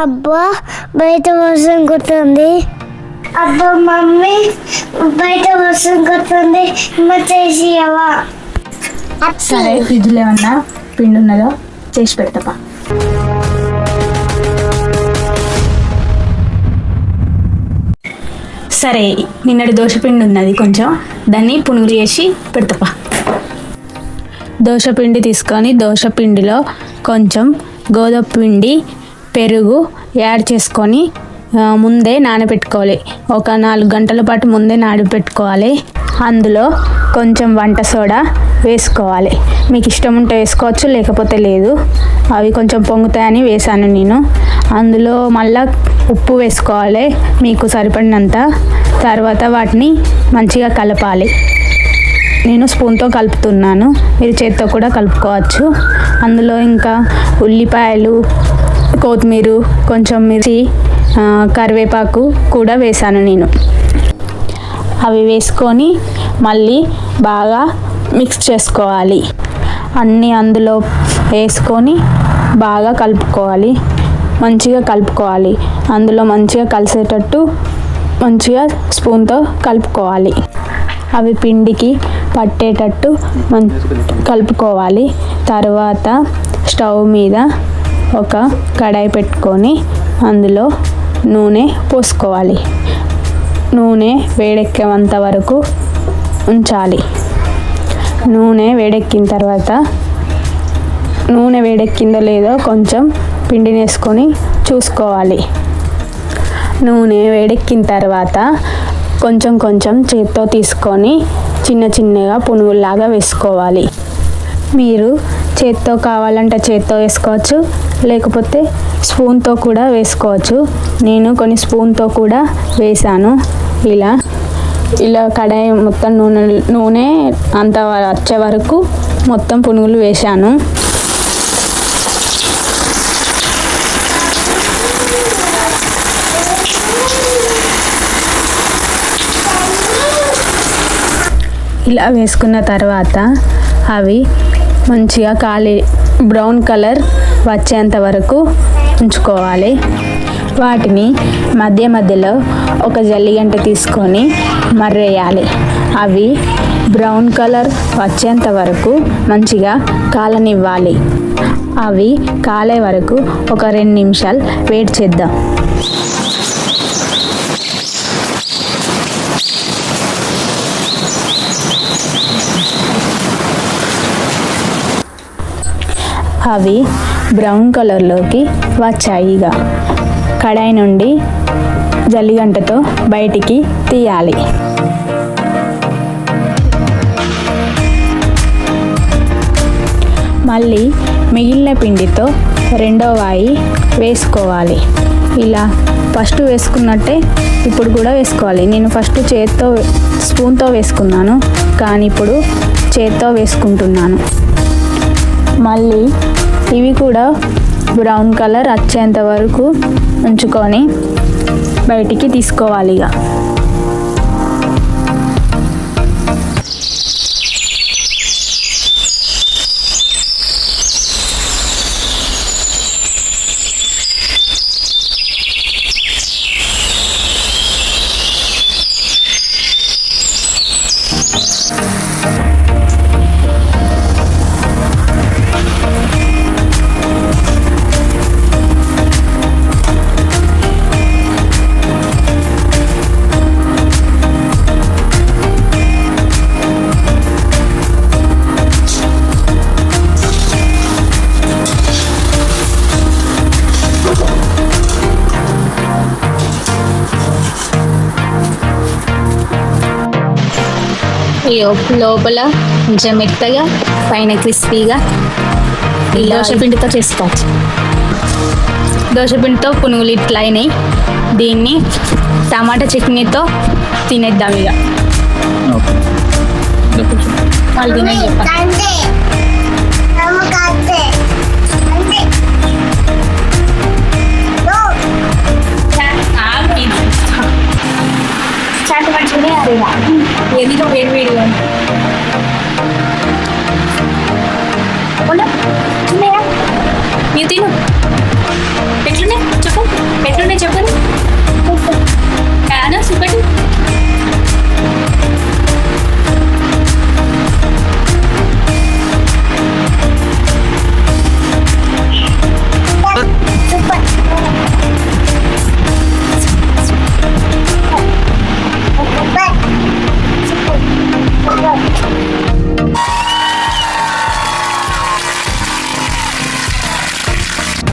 అబ్బా బయట వర్షం కొట్టింది అబ్బా మమ్మీ బయట వర్షం కొట్టింది మా చేసియవా సరే ఫ్రిడ్జ్లో ఏమన్నా పిండి ఉన్నదో చేసి పెడతాపా సరే నిన్నటి దోశ పిండి ఉన్నది కొంచెం. దాన్ని పునుగులు చేసి పెడతాపా దోశ పిండి తీసుకొని దోశ పిండిలో కొంచెం గోధుమ పిండి పెరుగు యాడ్ చేసుకొని ముందే నానబెట్టుకోవాలి. ఒక నాలుగు గంటల పాటు ముందే నానబెట్టుకోవాలి. అందులో కొంచెం వంట సోడా వేసుకోవాలి. మీకు ఇష్టం ఉంటే వేసుకోవచ్చు లేకపోతే లేదు. అవి కొంచెం పొంగుతాయని వేసాను నేను. అందులో మళ్ళా ఉప్పు వేసుకోవాలి మీకు సరిపడినంత. తర్వాత వాటిని మంచిగా కలపాలి. నేను స్పూన్తో కలుపుతున్నాను. మీరు చేత్తో కూడా కలుపుకోవచ్చు. అందులో ఇంకా ఉల్లిపాయలు కొత్తిమీర కొంచెం మిర్చి కరివేపాకు కూడా వేసాను నేను. అవి వేసుకొని మళ్ళీ బాగా మిక్స్ చేసుకోవాలి. అన్నీ అందులో వేసుకొని బాగా కలుపుకోవాలి. మంచిగా కలుపుకోవాలి. అందులో మంచిగా కలిసేటట్టు మంచిగా స్పూన్తో కలుపుకోవాలి. అవి పిండికి పట్టేటట్టు కలుపుకోవాలి. తర్వాత స్టవ్ మీద ఒక కడాయి పెట్టుకొని అందులో నూనె పోసుకోవాలి. నూనె వేడెక్కేంత వరకు ఉంచాలి. నూనె వేడెక్కిన తర్వాత నూనె వేడెక్కిందో లేదో కొంచెం పిండిని వేసుకొని చూసుకోవాలి. నూనె వేడెక్కిన తర్వాత కొంచెం కొంచెం చేత్తో తీసుకొని చిన్న చిన్నగా పునుగుల్లాగా వేసుకోవాలి. మీరు చేత్తో కావాలంటే చేత్తో వేసుకోవచ్చు. లేకపోతే స్పూన్తో కూడా వేసుకోవచ్చు. నేను కొన్ని స్పూన్తో కూడా వేసాను ఇలా ఇలా కడాయి మొత్తం నూనె నూనె అంత వచ్చే వరకు మొత్తం పునుగులు వేశాను. ఇలా వేసుకున్న తర్వాత అవి మంచిగా కాలి బ్రౌన్ కలర్ వచ్చేంత వరకు ఉంచుకోవాలి. వాటిని మధ్య మధ్యలో ఒక జల్లిగంట తీసుకొని మర్రేయాలి. అవి బ్రౌన్ కలర్ వచ్చేంత వరకు మంచిగా కాలనివ్వాలి. అవి కాలే వరకు ఒక రెండు నిమిషాలు వెయిట్ చేద్దాం. అవి బ్రౌన్ కలర్లోకి వచ్చాయి ఇక కడాయి నుండి జల్లిగంటతో బయటికి తీయాలి. మళ్ళీ మిగిలిన పిండితో రెండో వాయి వేసుకోవాలి. ఇలా ఫస్ట్ వేసుకున్నట్టే ఇప్పుడు కూడా వేసుకోవాలి. నేను ఫస్ట్ చేత్తో స్పూన్తో వేసుకున్నాను. కానీ ఇప్పుడు చేత్తో వేసుకుంటున్నాను. మళ్ళీ ఇవి కూడా బ్రౌన్ కలర్ వచ్చేంత వరకు ఉంచుకొని బయటికి తీసుకోవాలి ఇక. లోపల కొంచెం మెత్తగా పైన క్రిస్పీగా ఈ దోశ పిండితో చేసుకోవచ్చు. దోశపిండితో పునుగులు ఇట్లా అయినాయి. దీన్ని టమాటా చట్నీతో తినేద్దాం ఇక. వాళ్ళు తినేది านมันชิ้นแรกเลยอะเรียนที่ต้องเรียนเรียนวันนี้ชิ้นแรกมีตีหนึ่ง